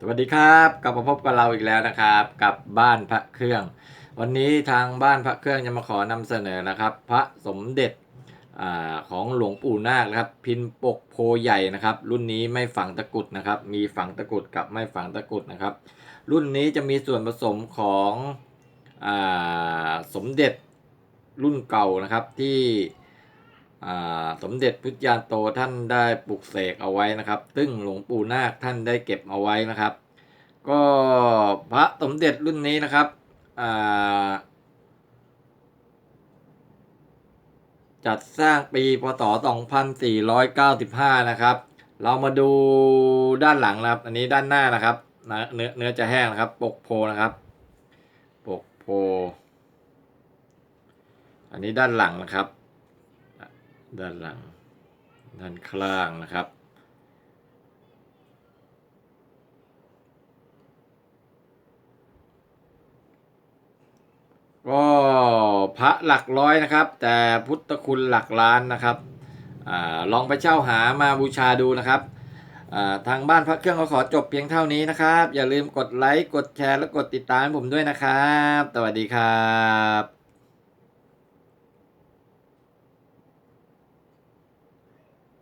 สวัสดีครับกลับมาพบกับเราอีกแล้วนะครับ กับบ้านพระเครื่อง วันนี้ทางบ้านพระเครื่องจะมาขอนำเสนอนะครับ พระสมเด็จอของหลวงปู่นาคนะครับ พินปกโพใหญ่นะครับ รุ่นนี้ไม่ฝังตะกุดนะครับ มีฝังตะกุดกับไม่ฝังตะกุดนะครับ รุ่นนี้จะมีส่วนผสมของอสมเด็จรุ่นเก่านะครับที่ สมเด็จพุทธยานโตท่านได้ปลุกเสกเอาไว้นะครับ ซึ่งหลวงปู่นาคท่านได้เก็บเอาไว้นะครับ ก็พระสมเด็จรุ่นนี้นะครับจัดสร้างปีพศ 2495 นะครับ เรามาดูด้านหลังนะครับ อันนี้ด้านหน้านะครับ เนื้อเนื้อจะแห้งนะครับ ปกโพนะครับ ปกโพ อันนี้ด้านหลังนะครับ ด้านหลัง ด้านข้างนะครับ ก็พระหลักร้อยนะครับ แต่พุทธคุณหลักล้านนะครับอลองไปเช่าหามาบูชาดูนะครับทางบ้านพระเครื่องก็ขอจบเพียงเท่านี้นะครับ อย่าลืมกดไลค์ กดแชร์ และกดติดตามผมด้วยนะครับ สวัสดีครับ